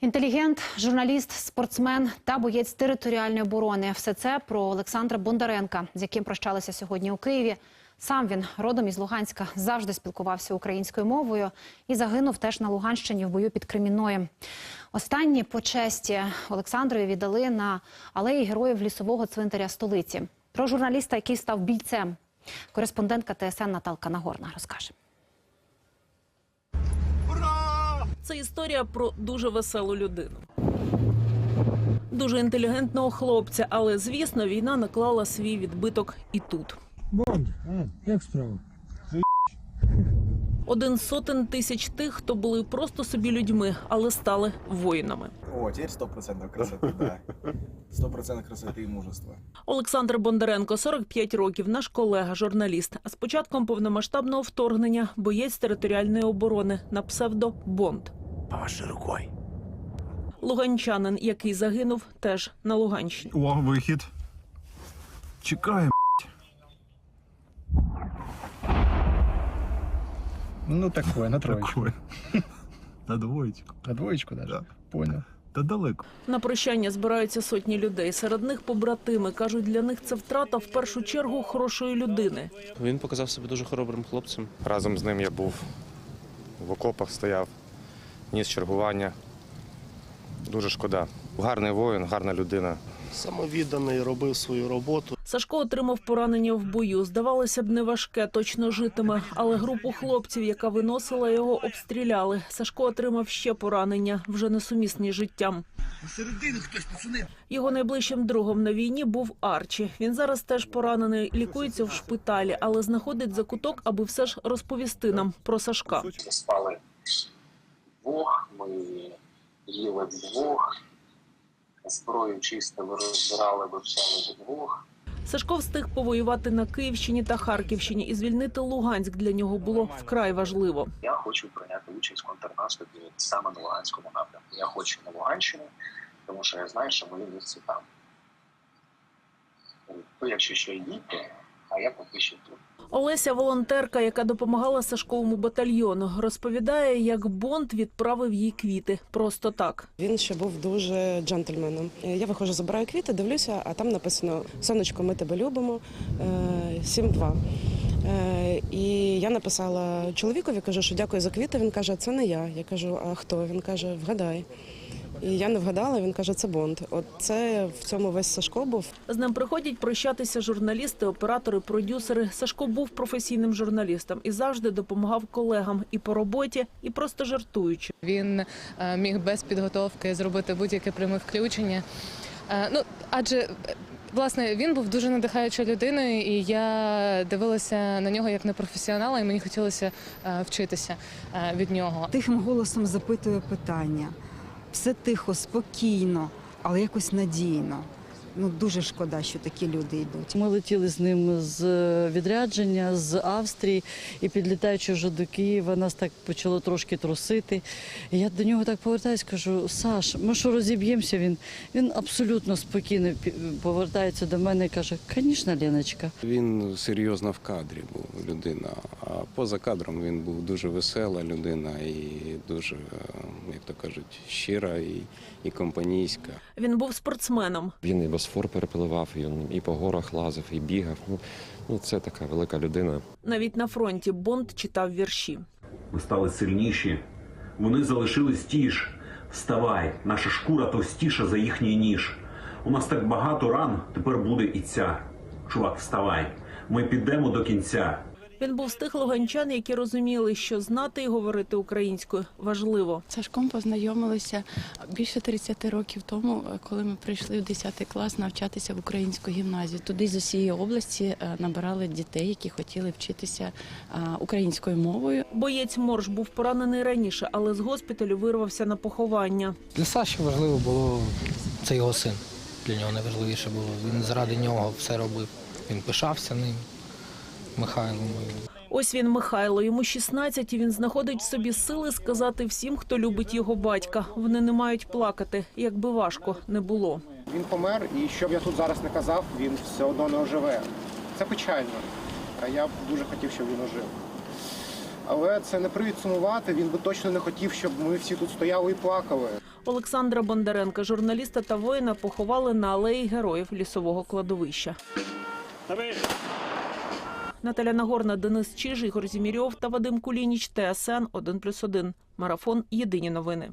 Інтелігент, журналіст, спортсмен та боєць територіальної оборони. Все це про Олександра Бондаренка, з яким прощалися сьогодні у Києві. Сам він родом із Луганська завжди спілкувався українською мовою і загинув теж на Луганщині в бою під Кремінною. Останні почесті Олександрові віддали на алеї героїв лісового цвинтаря столиці. Про журналіста, який став бійцем. Кореспондентка ТСН Наталка Нагорна розкаже. Це історія про дуже веселу людину. Дуже інтелігентного хлопця, але звісно, війна наклала свій відбиток і тут. Бонд, а, як справа? Один з сотень тисяч тих, хто були просто собі людьми, але стали воїнами. О, теперь сто процентов красоты, да. Сто процентов красоты и мужества. Олександр Бондаренко, 45 років, наш колега, журналіст. А з початком повномасштабного вторгнення боєць територіальної оборони на псевдо Бонд. Помаши рукой. Луганчанин, який загинув теж на Луганщині. Увага, вихід. Чекаємо. Ну такое, на троечку. Такое. На двоєчку. На двоечку даже? Да. Понял. Та далеко. На прощання збираються сотні людей. Серед них побратими кажуть, для них це втрата в першу чергу хорошої людини. Він показав себе дуже хоробрим хлопцем. Разом з ним я був в окопах, стояв, ніс чергування. Дуже шкода. Гарний воїн, гарна людина. самовідданий, робив свою роботу. Сашко отримав поранення в бою. Здавалося б, не важке, точно житиме. Але групу хлопців, яка виносила його, обстріляли. Сашко отримав ще поранення, вже несумісні життям. Його найближчим другом на війні був Арчі. Він зараз теж поранений, лікується в шпиталі, але знаходить закуток, аби все ж розповісти нам про Сашка. Ми спали вдвох, ми їли вдвох, зброю чистили, розбирали, вивчали вдвох. Сашко встиг повоювати на Київщині та Харківщині і звільнити Луганськ для нього було вкрай важливо. Я хочу прийняти участь в контрнаступі саме на Луганському напрямку. Я хочу на Луганщину, тому що я знаю, що моє місце там. Якщо якщо що йдіть, а я поки що тут. Олеся, волонтерка, яка допомагала Сашковому батальйону, розповідає, як Бонд відправив їй квіти просто так. Він ще був дуже джентльменом. Е, Я виходжу, забираю квіти, дивлюся, а там написано Сонечко, ми тебе любимо. е, 7-2. Е, І я написала чоловікові, кажу, що дякую за квіти. Він каже, це не я. Я кажу, а хто? Він каже, вгадай. І я не вгадала, він каже, це Бонд. От це в цьому весь Сашко був. З ним приходять прощатися журналісти, оператори, продюсери. Сашко був професійним журналістом і завжди допомагав колегам і по роботі, і просто жартуючи. Він е, міг без підготовки зробити будь-яке пряме включення. Е, Ну, адже е, власне він був дуже надихаючою людиною, і я дивилася на нього як на професіонала, і мені хотілося вчитися від нього. Тихим голосом запитує питання. Все тихо, спокійно, але якось надійно. Ну дуже шкода, що такі люди йдуть. Ми летіли з ним з відрядження з Австрії і підлітаючи вже до Києва, нас так почало трошки трусити. І я до нього так повертаюсь, кажу: Саш, ми що розіб'ємося? Він він абсолютно спокійно повертається до мене і каже: Звісно, Леночка. Він серйозно в кадрі був людина, а поза кадром він був дуже весела людина і дуже, е, як то кажуть, щира і, і компанійська. Він був спортсменом. Він і Босфор перепливав, і, він і по горах лазив, і бігав. Ну, ну це така велика людина. Навіть на фронті Бонд читав вірші. Ми стали сильніші. Вони залишились ті ж. Вставай, наша шкура товстіша за їхній ніж. У нас так багато ран, тепер буде і ця. Чувак, вставай. Ми підемо до кінця. Він був з тих луганчан, які розуміли, що знати і говорити українською важливо. Сашком познайомилися більше 30 років тому, коли ми прийшли в 10 клас навчатися в українську гімназію. Туди з усієї області е, набирали дітей, які хотіли вчитися е, українською мовою. Боєць Морж був поранений раніше, але з госпіталю вирвався на поховання. Для Саші важливо було це його син. Для нього найважливіше було. Він заради нього все робив. Він пишався ним, Михайлом. Ось він Михайло. Йому 16, і він знаходить в собі сили сказати всім, хто любить його батька. Вони не мають плакати, як би важко не було. Він помер, і що б я тут зараз не казав, він все одно не оживе. Це печально. А я б дуже хотів, щоб він ожив. Але це не привід сумувати. Він би точно не хотів, щоб ми всі тут стояли і плакали. Олександра Бондаренка, журналіста та воїна, поховали на алеї героїв лісового кладовища. Наталя Нагорна, Денис Чиж, Ігор Зімірьов та Вадим Кулініч, ТСН 1+,1. Марафон. Єдині новини.